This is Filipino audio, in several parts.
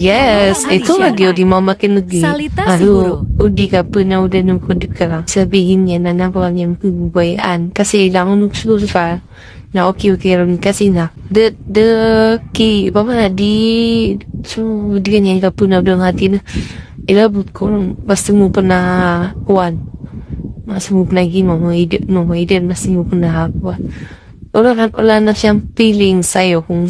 Yes, ito Alicia? lagi di mo makinugi. Salita Ano, hindi ka punaw din ng kundi ka lang. Sabihin niya na nakuha niyang pububayan. Kasi lang nagsulul ka na rin kasi na. The, the key, ba ba, di, so, di ganyan ka punaw ng hati na. Ilabot ko lang, basta mo pa na kuwan. Mas mo pa na mo, mga idiot, no, mga idiot, basta mo pa na kuwan. Wala, wala na siyang feeling sa'yo kung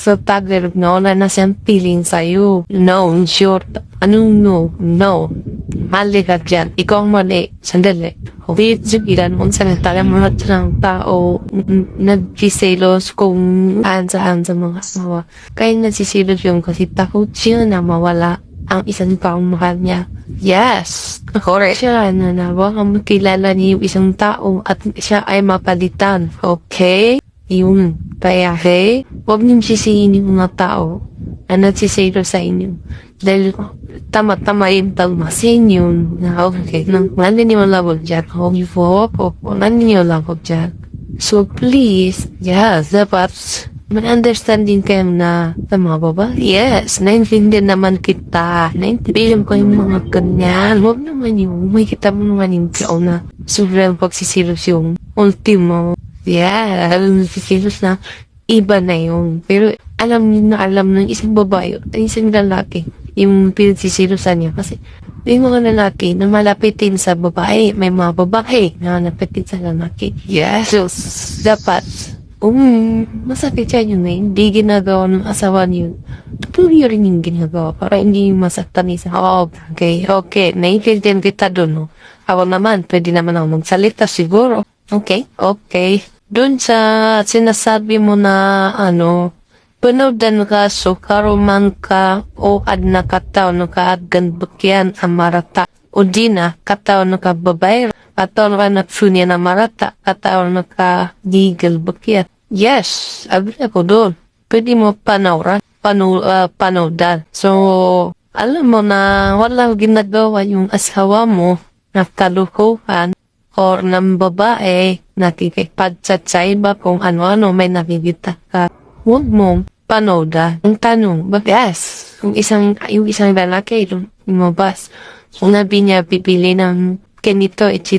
sa Tagalog na wala na siyang feeling sa'yo. No, in short, anong no? No. Mali ka dyan. Ikaw ang mali. Sandali. Hindi sabihan kung salita ng mga ng tao nagsiselos kung saan saan sa mga asawa. Kaya nagsisilos yung kasi takot siya na mawala ang isang taong mahal niya. Yes! Correct siya na na baka makilala niya yung isang tao at siya ay mapalitan. Okay? Yun. Kaya, hey, huwag niyong sisihin yung mga tao na nagsisalo sa inyo. Dahil tama-tama yung talma sa inyo na okay, nang naniniwala ko dyan. Huwag niyo po, po, po, naniniwala ko dyan. So please, yes, dapat mag-understanding kayo na sa mga babae. Yes, naintindihan naman kita. Naintindihan ko yung mga ganyan. Huwag naman yung, may kita mo naman yung tao na sobrang pagsisilos yung ultimo. Yeah, pagsisilos na iba na yun. Pero alam niyo na alam ng isang babae at isang lalaki yung pinagsisilosan niya. Kasi may mga lalaki na malapitin sa babae. May mga babae na malapitin sa lalaki. Yes, so, dapat um, masakit yan yun eh. Hindi ginagawa ng asawa niyo. Tuloy rin yung ginagawa para hindi masaktan isa. Oh, okay, okay. Naiintindihan kita doon. No? Ako naman, pwede naman ako magsalita siguro. Okay, okay. Doon sa sinasabi mo na ano, Panodan ka so karuman ka o ad na kataw no ka aggan bakyan ang marata. O di na kataw no ka babayra. Kataw no ka nagsunya na marata. Kataw no ka gigil bakyan. Yes, abi ako doon. Pwede mo panawran. Panu, uh, panawdan. So, alam mo na wala ginagawa yung asawa mo na kalukuhan or ng babae nakikipagchat sa iba kung ano-ano may nakikita ka. Huwag mong panoda. Ang tanong, yes, yung isang, yung isang lalaki, lumabas. Kung nabi niya pipili ng ganito, etc.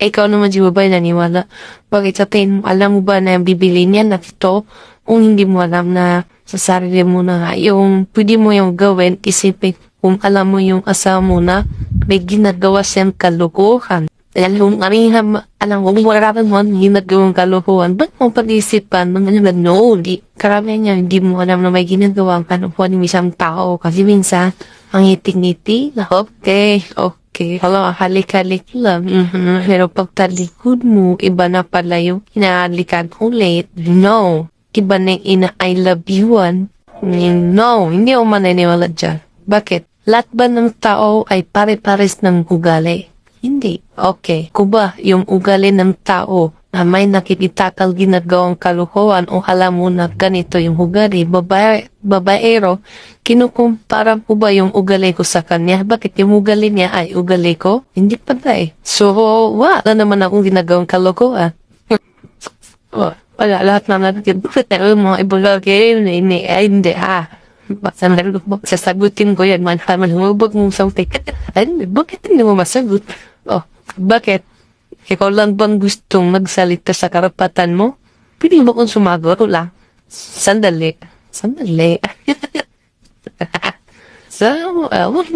Ikaw naman di ba ba naniwala? Bakit sa tingin mo, alam mo ba na bibili niya na ito? Kung hindi mo alam na sa sarili mo na nga, yung pwede mo yung gawin, isipin kung alam mo yung asawa mo na may ginagawa siyang kalukuhan. Kung kami alam ko, kung wala mo ang ginagawang kalukuhan, ba't mo pag-isipan mga naman, no, di, karamihan niya, hindi mo alam na may ginagawang kalukuhan ng isang tao. Kasi minsan, ang ngiti-ngiti, na okay, okay, hala, halik-halik lang. Mhm. Pero pag talikod mo, iba na pala yung hinahalikan ulit. No, iba na yung ina-I love you-an. No, hindi ako maniniwala dyan. Bakit? Lahat ba ng tao ay pare-pares ng ugali? Hindi. Okay. Kuba, yung ugali ng tao na may nakikitakal ginagawang kalukuhan o alam mo na ganito yung ugali, babae, babaero, kinukumpara ko ba yung ugali ko sa kanya? Bakit yung ugali niya ay ugali ko? Hindi pa eh. So, wala naman akong ginagawang kalukuhan. oh, wala, lahat na natin. Bakit na yung mga ibulagi? Hindi, hindi, ha? Basta na sasagutin ko yan, man, man, humubog mong sauti. Ay, bakit hindi mo masagot? Oh, bakit? Ikaw lang bang gustong magsalita sa karapatan mo? Pwede mo kong sumagot lang. Sandali. Sandali. so, uh, wag